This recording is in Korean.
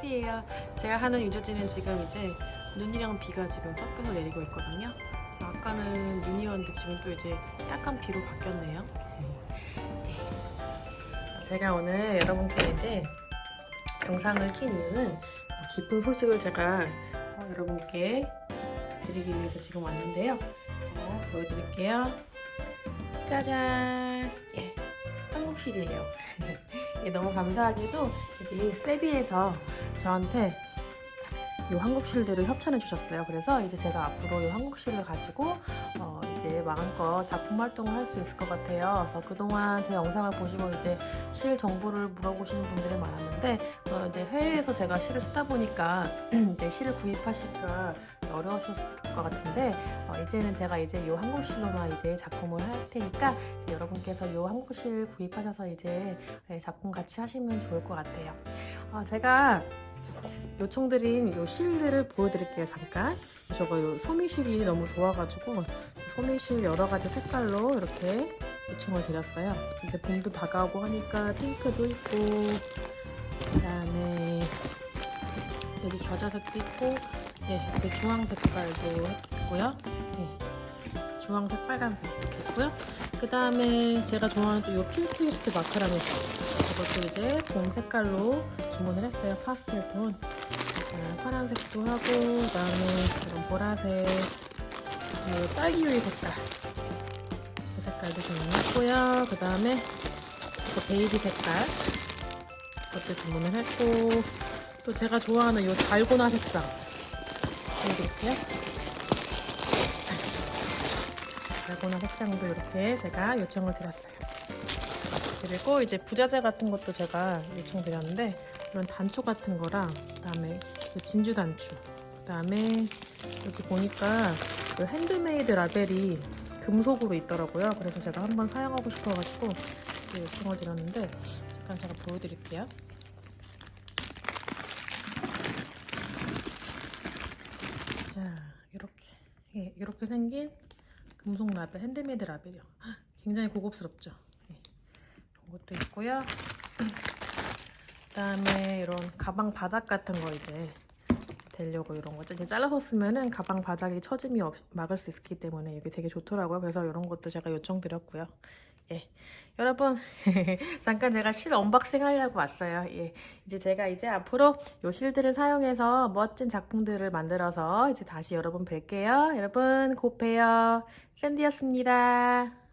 실이에요. 제가 하는 유저지는 지금 이제 눈이랑 비가 지금 섞여서 내리고 있거든요. 아까는 눈이었는데 지금 또 이제 약간 비로 바뀌었네요. 네. 제가 오늘 여러분께 이제 영상을 킨 이유는 기쁜 소식을 제가 어, 여러분께 드리기 위해서 지금 왔는데요. 어, 보여드릴게요. 짜잔! 예, 한국실이에요. 예, 너무 감사하게도 여기 세비에서 저한테 이 한국 실들을 협찬해 주셨어요. 그래서 이제 제가 앞으로 이 한국 실을 가지고 어, 이제 마음껏 작품 활동을 할 수 있을 것 같아요. 그래서 그동안 제 영상을 보시고 이제 실 정보를 물어보시는 분들이 많았는데 어, 이제 해외에서 제가 실을 쓰다 보니까 이제 실을 구입하시기가 어려우셨을 것 같은데 어, 이제는 제가 이제 이 한국 실로만 이제 작품을 할 테니까 여러분께서 이 한국 실 구입하셔서 이제 네, 작품 같이 하시면 좋을 것 같아요. 어, 제가 요청드린 요 실들을 보여드릴게요 잠깐. 저거 요 소미실이 너무 좋아가지고 소미실 여러 가지 색깔로 이렇게 요청을 드렸어요. 이제 봄도 다가오고 하니까 핑크도 있고 그 다음에 여기 겨자색도 있고 예, 이렇게 주황 색깔도 있고요. 예, 주황색 빨간색 이렇게 있고요. 그 다음에 제가 좋아하는 또요 필트위스트 마카라멜 이것도 이제 봄 색깔로 주문을 했어요. 파스텔 톤. 자, 파란색도 하고 그 다음에 이런 보라색 그리고 딸기 우유 색깔. 이 색깔도 주문했고요. 그 다음에 또 베이비 색깔. 이것도 주문을 했고 또 제가 좋아하는 이 달고나 색상. 보여드릴게요 달고나 색상도 이렇게 제가 요청을 드렸어요. 그리고 이제 부자재 같은 것도 제가 요청드렸는데 이런 단추 같은 거랑 그다음에 요 진주 단추 그다음에 여기 보니까 그 핸드메이드 라벨이 금속으로 있더라고요. 그래서 제가 한번 사용하고 싶어가지고 이렇게 요청을 드렸는데 잠깐 제가 보여드릴게요. 자 이렇게. 예, 이렇게 생긴 금속 라벨 핸드메이드 라벨이요 헉, 굉장히 고급스럽죠 예. 이런 것도 있고요. 그다음에 이런 가방 바닥 같은 거 이제 되려고 이런 거 이제 잘라서 쓰면은 가방 바닥이 처짐이 없, 막을 수 있기 때문에 이게 되게 좋더라고요. 그래서 이런 것도 제가 요청드렸고요. 예. 여러분 잠깐 제가 실 언박싱 하려고 왔어요. 예. 이제 제가 이제 앞으로 요 실들을 사용해서 멋진 작품들을 만들어서 이제 다시 여러분 뵐게요. 여러분 곧 봬요. 샌디였습니다.